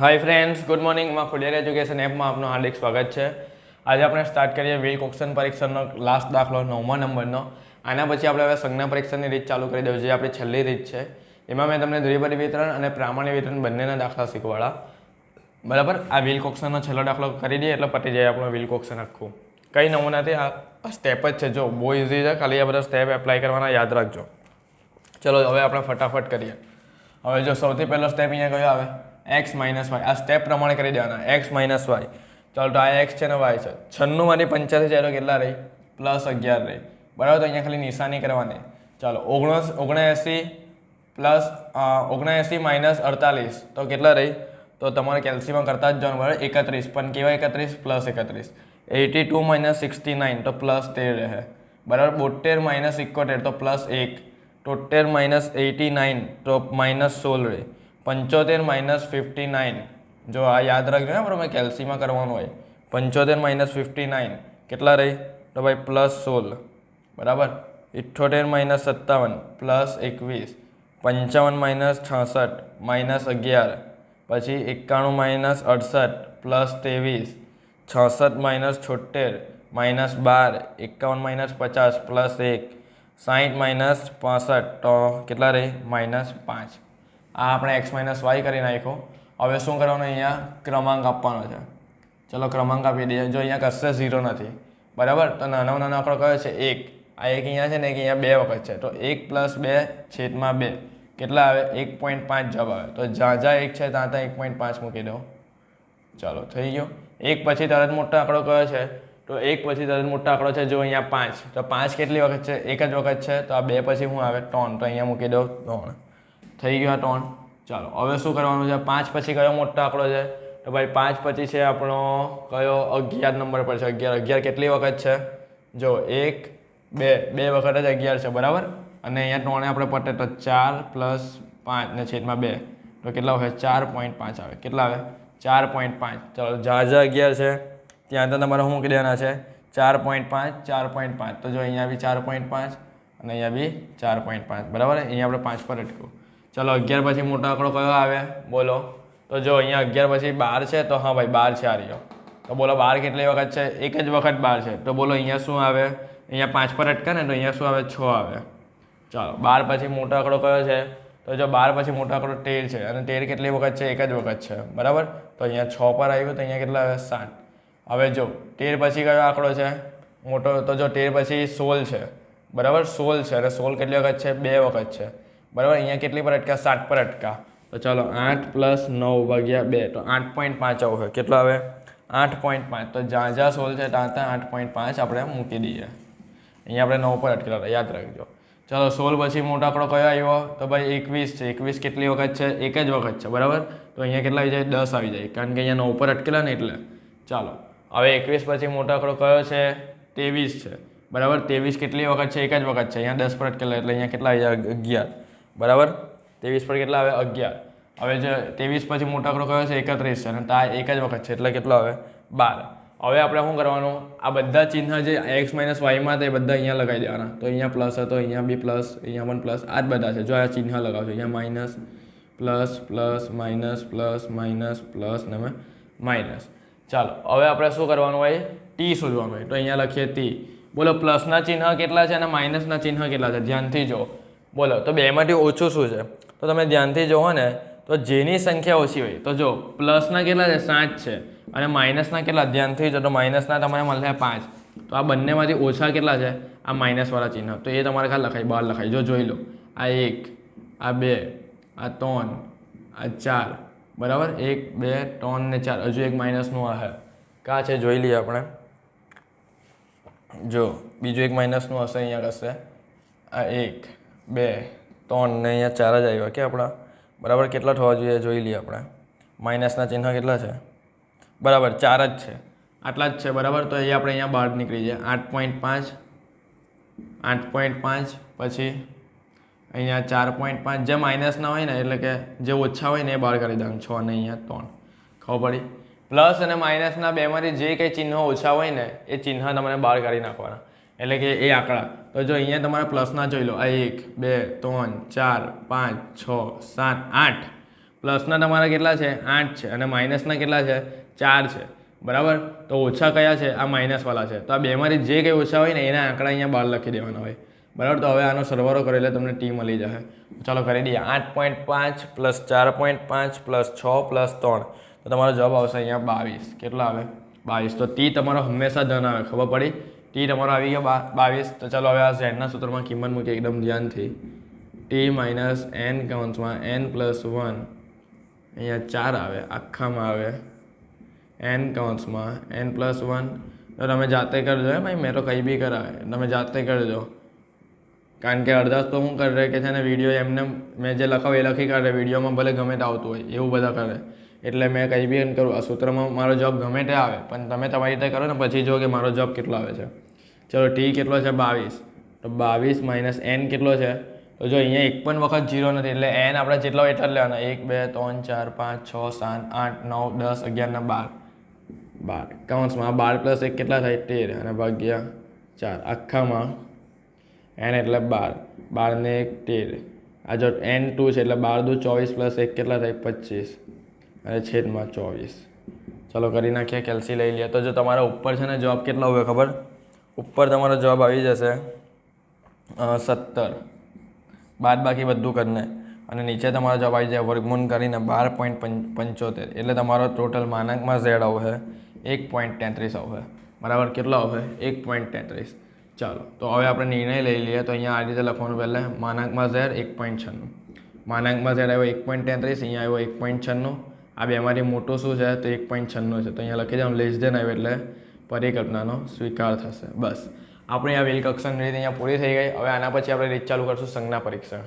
હાય friends good મોર્નિંગમાં ખુડિયાર education એપમાં આપનું હાર્દિક સ્વાગત છે. આજે આપણે સ્ટાર્ટ કરીએ વ્હીલ કોક્શન પરીક્ષાનો લાસ્ટ દાખલો નવમા નંબરનો. આના પછી આપણે હવે સંજ્ઞા પરીક્ષાની રીત ચાલુ કરી દઉં જે આપણી છેલ્લી રીત છે. એમાં મેં તમને દ્વિપદી વિતરણ અને પ્રામાણ્ય વિતરણ બંનેના દાખલા શીખવાડા બરાબર? આ વિલ કોક્શનનો છેલ્લો દાખલો કરી દઈએ એટલે પતી જાય આપણું વ્હીલ કોક્શન આખું. કઈ નમૂનાથી? આ સ્ટેપ જ છે. જો, બહુ ઇઝી છે. ખાલી આ બધા સ્ટેપ એપ્લાય કરવાના યાદ રાખજો. ચલો, હવે આપણે ફટાફટ કરીએ. હવે જો સૌથી પહેલો સ્ટેપ અહીંયા કયો આવે? એક્સ માઇનસ વાય આ સ્ટેપ પ્રમાણે કરી દેવાના. એક્સ માઇનસ વાય ચાલો તો આ એક્સ છે ને વાય છે. છન્નુંમાંથી પંચ્યાસી જાય કેટલા રહી? પ્લસ અગિયાર રહી. બરાબર, તો અહીંયા ખાલી નિશાની કરવાની. ચાલો ઓગણ ઓગણએંસી પ્લસ ઓગણએંસી માઇનસ અડતાલીસ. તો કેટલા રહી? તો તમારે કેલ્સીમાં કરતા જ જવાનું બરાબર, એકત્રીસ. પણ કેવા એકત્રીસ? પ્લસ એકત્રીસ. Eighty two minus sixty nine. તો પ્લસ તેર રહે. બરાબર બોતેર માઇનસ ઇકોતેર તો પ્લસ એક. તોતેર માઇનસ એટી નાઇન. તો માઇનસ સોળ રહે. પંચોતેર માઇનસ ફિફ્ટી નાઇન જો આ યાદ રાખજો ને બરાબર કેલ્સીમાં કરવાનું હોય. પંચોતેર માઇનસ ફિફ્ટી નાઇન કેટલા રહી? તો ભાઈ પ્લસ સોળ. બરાબર? ઇઠ્ઠોતેર માઇનસ સત્તાવન પ્લસ એકવીસ. પંચાવન માઇનસ છાસઠ માઇનસ અગિયાર. પછી એકાણું માઇનસ અડસઠ પ્લસ ત્રેવીસ. છસઠ માઇનસ છોતેર માઇનસ બાર. એકાવન માઇનસ પચાસ પ્લસ એક. સાહીઠ માઇનસ પાસઠ. તો કેટલા રહી? માઇનસ પાંચ. આ આપણે એક્સ માઇનસ વાય કરી નાખ્યો. હવે શું કરવાનું અહીંયા? ક્રમાંક આપવાનો છે. ચલો ક્રમાંક આપી દઈએ. જો અહીંયા કશે ઝીરો નથી. બરાબર? તો નાનો નાનો આંકડો કયો છે? એક. આ એક અહીંયા છે ને એક અહીંયા બે વખત છે. તો એક પ્લસ બે છેદમાં બે. કેટલા આવે? એક પોઈન્ટ પાંચ જવાબ આવે. તો જ્યાં જ્યાં એક છે, ત્યાં ત્યાં એક પોઈન્ટ પાંચ મૂકી દો. ચાલો, થઈ ગયો. એક પછી તરત મોટો આંકડો કયો છે? તો એક પછી તરત મોટો આંકડો છે જો અહીંયા પાંચ. તો પાંચ કેટલી વખત છે? એક જ વખત છે. તો આ બે પછી હું આવે? ત્રણ. તો અહીંયા મૂકી દો ત્રણ. થઈ ગયો ત્રણ. ચાલો, હવે શું કરવાનું છે? પાંચ પછી કયો મોટો આંકડો છે? તો ભાઈ પાંચ પછી છે આપણો કયો? અગિયાર નંબર પર છે. અગિયાર અગિયાર કેટલી વખત છે? જો, એક, બે બે વખત જ અગિયાર છે, બરાબર? અને અહીંયા ત્રણે આપણે પટે તો ચાર પ્લસ પાંચ ને છેદમાં બે. તો કેટલા આવે? ચાર પોઈન્ટ પાંચ આવે. કેટલા આવે? ચાર પોઈન્ટ પાંચ. ચાલો જ્યાં જ્યાં અગિયાર છે. ત્યાં તો તમારે શું દેવાના છે? ચાર પોઈન્ટ પાંચ, ચાર પોઈન્ટ પાંચ. તો જો અહીંયા બી ચાર પોઈન્ટ પાંચ અને અહીંયા બી ચાર પોઈન્ટ પાંચ. બરાબર? અહીંયા આપણે પાંચ પર અટકું ચલો, અગિયાર પછી મોટો આંકડો કયો આવે બોલો. તો જો, અહીંયા અગિયાર પછી બાર છે, તો હા ભાઈ, બાર છે આ રહ્યો. તો બોલો, બાર કેટલી વખત છે? એક જ વખત બાર છે. તો બોલો, અહીંયા શું આવે? અહીંયા પાંચ પર અટકે ને, તો અહીંયા શું આવે? છ આવે. ચાલો, બાર પછી મોટો આંકડો કયો છે? તો જો, બાર પછી મોટો આંકડો તેર છે. અને તેર કેટલી વખત છે? એક જ વખત છે. બરાબર? તો અહીંયા છ પર આવ્યું, તો અહીંયા કેટલા આવે સાત. હવે જો, તેર પછી કયો આંકડો છે? મોટો, તો જો, તેર પછી સોળ છે. બરાબર? સોળ છે. અને સોળ કેટલી વખત છે? બે વખત છે. બરાબર? અહીંયા કેટલી પર અટકા સાત પર અટકા તો ચાલો, આઠ પ્લસ નવ ભાગ્યા બે, તો આઠ પોઈન્ટ પાંચ આવે કેટલો આવે? આઠ પોઈન્ટ પાંચ. તો જ્યાં જ્યાં સોલ છે, ત્યાં ત્યાં આઠ પોઈન્ટ પાંચ આપણે મૂકી દઈએ. અહીંયા આપણે નવ પર અટકેલા યાદ રાખજો. ચાલો, સોલ પછી મોટો આંકડો કયો આવ્યો? તો ભાઈ એકવીસ છે. એકવીસ કેટલી વખત છે? એક જ વખત છે. બરાબર? તો અહીંયા કેટલા આવી જાય? દસ આવી જાય. કારણ કે અહીંયા નવ પર અટકેલા ને એટલે. ચાલો, હવે એકવીસ પછી મોટો આંકડો કયો છે? ત્રેવીસ છે. બરાબર? ત્રેવીસ કેટલી વખત છે? એક જ વખત છે. અહીંયા દસ પર અટકેલા, એટલે અહીંયા કેટલા આવી જાય? અગિયાર. બરાબર? ત્રેવીસ પર કેટલા આવે? અગિયાર. હવે જે ત્રેવીસ પછી મોટો આંકડો કયો છે? એકત્રીસ છે. અને તા એક જ વખત છે. એટલે કેટલો આવે? બાર. હવે આપણે શું કરવાનું? આ બધા ચિહ્ન જે એક્સ માઇનસ વાયમાં તે બધા અહીંયા લગાવી દેવાના. તો અહીંયા પ્લસ હતો, અહીંયા બી પ્લસ અહીંયા પણ પ્લસ આ જ બધા છે. જો આ ચિહ્ન લગાવજો. અહીંયા minus plus plus minus plus minus plus ને માઇનસ ચાલો. હવે આપણે શું કરવાનું હોય? ટી શોધવાનું હોય. તો અહીંયા લખીએ ટી બોલો પ્લસના ચિહ્ન કેટલા છે? અને માઇનસના ચિહ્ન કેટલા છે? ધ્યાનથી જો બોલો, તો બેમાંથી ઓછું શું છે? તો તમે ધ્યાનથી જુઓ ને, તો જેની સંખ્યા ઓછી હોય, તો જો, પ્લસના કેટલા છે? સાત છે. અને માઇનસના કેટલા? ધ્યાનથી જો, તો માઇનસના તમારે મળે પાંચ. તો આ બંનેમાંથી ઓછા કેટલા છે? આ માઇનસવાળા ચિહ્ન. તો એ તમારે ખાલી લખાય, બહાર લખાય. જો, જોઈ લો. આ એક, આ બે, આ ત્રણ, આ ચાર. બરાબર? એક, બે, ત્રણ ને ચાર. હજુ એક માઇનસનું આ હે. કાં છે? જોઈ લઈએ આપણે. જો, બીજું એક માઇનસનું હશે, અહીંયા કશે આ એક બે, ત્રણ ને અહીંયા ચાર જ આવ્યા કે આપણા? બરાબર કેટલા થવા જોઈએ જોઈ લઈએ આપણે. માઇનસના ચિહ્ન કેટલા છે? બરાબર, ચાર જ છે. આટલા જ છે, બરાબર? તો એ આપણે અહીંયા બહાર નીકળી જાય આઠ પોઈન્ટ પાંચ, આઠ પોઈન્ટ પાંચ, પછી અહીંયા ચાર પોઈન્ટ પાંચ. જે માઇનસના હોય ને, એટલે કે જે ઓછા હોય ને, એ બહાર કરી દેવાનું. છ અને અહીંયા ત્રણ. ખબર પડી? પ્લસ અને માઇનસના બેમાંથી જે કંઈ ચિહ્નો ઓછા હોય ને, એ ચિહ્ન તમને બહાર કાઢી નાખવાના. એટલે કે એ આંકડા. તો જો અહીંયા તમારે પ્લસના જોઈ લો. આ એક, બે, ત્રણ, ચાર, પાંચ, છ, સાત, આઠ. પ્લસના તમારા કેટલા છે? આઠ છે. અને માઇનસના કેટલા છે? ચાર છે. બરાબર? તો ઓછા કયા છે? આ માઇનસવાળા છે. તો આ બેમાંથી જે કંઈ ઓછા હોય ને એના આંકડા અહીંયા બહાર લખી દેવાના હોય. બરાબર? તો હવે આનો સરવારો કરે એટલે તમને ટી મળી જશે. ચાલો કરી દઈએ. આઠ પોઈન્ટ પાંચ પ્લસ ચાર પોઈન્ટ પાંચ પ્લસ છ પ્લસ ત્રણ. તો તમારો જવાબ આવશે અહીંયા બાવીસ. કેટલા આવે? બાવીસ. તો ટી તમારો હંમેશા ધન આવે. ખબર પડી? ટી તમારો આવી ગયો બાવીસ. તો ચાલો હવે આ ઝેડના સૂત્રમાં કિંમત મૂકી એકદમ ધ્યાનથી. ટી માઇનસ એન કાઉન્સમાં એન પ્લસ વન અહીંયા ચાર આવે. આખામાં આવે. એન કાઉન્સમાં એન પ્લસ વન તો તમે જાતે કરજો હે ભાઈ. મેં તો કંઈ બી કરાવે. તમે જાતે કરજો. કારણ કે અડધા તો શું કરે કે છે ને વીડિયો એમને મેં જે લખાવ એ લખી કરે વિડીયોમાં ભલે ગમે તે આવતું હોય. એવું બધા કરે. એટલે મેં કંઈ બી એમ કરું. આ સૂત્રમાં મારો જોબ ગમે તે આવે. પણ તમે તમારી રીતે કરો ને, પછી જો કે મારો જોબ કેટલો આવે છે. ચલો ટી કેટલો છે? બાવીસ. તો બાવીસ માઇનસ એન કેટલો છે? તો જો અહીંયા એક પણ વખત જીરો નથી, એટલે એન આપણે જેટલા હોય એટલા લેવાના. એક, બે, ત્રણ, ચાર, પાંચ, છ, સાત, આઠ, નવ, દસ અગિયારના બાર. બાર. કાઉન્સમાં બાર પ્લસ એક કેટલા થાય? તેર. અને ભાગ્યા ચાર. આખામાં એન એટલે બાર. બારને એક, તેર. આ જો એન ટુ છે, એટલે બાર દુ ચોવીસ પ્લસ એક કેટલા થાય? પચીસ. અને છેદમાં ચોવીસ. ચલો કરી નાખીએ કેલ્સી લઈ લઈએ. તો જો તમારા ઉપર છે ને જવાબ કેટલા હોય ખબર? ઉપર તમારો જવાબ આવી જશે. સત્તર. બાદ બાકી બધું કરીને. અને નીચે તમારો જવાબ આવી જાય વર્ગમૂન કરીને બાર પોઈન્ટ પંચોતેર. એટલે તમારો ટોટલ માનાંકમાં ઝેડ આવશે. એક પોઈન્ટ તેત્રીસ આવશે. બરાબર? કેટલો આવશે? એક પોઈન્ટ તેત્રીસ. ચાલો. તો હવે આપણે નિર્ણય લઈ લઈએ. તો અહીંયા આ રીતે લખવાનું પહેલાં માનાંકમાં ઝેડ એક પોઈન્ટ છન્નું. માનાંકમાં ઝેડ આવ્યો એક પોઈન્ટ તેત્રીસ, અહીંયા આવ્યો એક પોઈન્ટ છન્નું. આ બેમાંથી મોટું શું છે? તો એક પોઈન્ટ છન્નું છે. તો અહીંયા લખી દઉં લેસ દેન આવ્યો એટલે પરિકલ્પનાનો સ્વીકાર થશે. બસ. આપણી આ વેલ કક્ષણ રીત અહીંયા પૂરી થઈ ગઈ. હવે આના પછી આપણે રીત ચાલુ કરશું સંજ્ઞા પરીક્ષણ.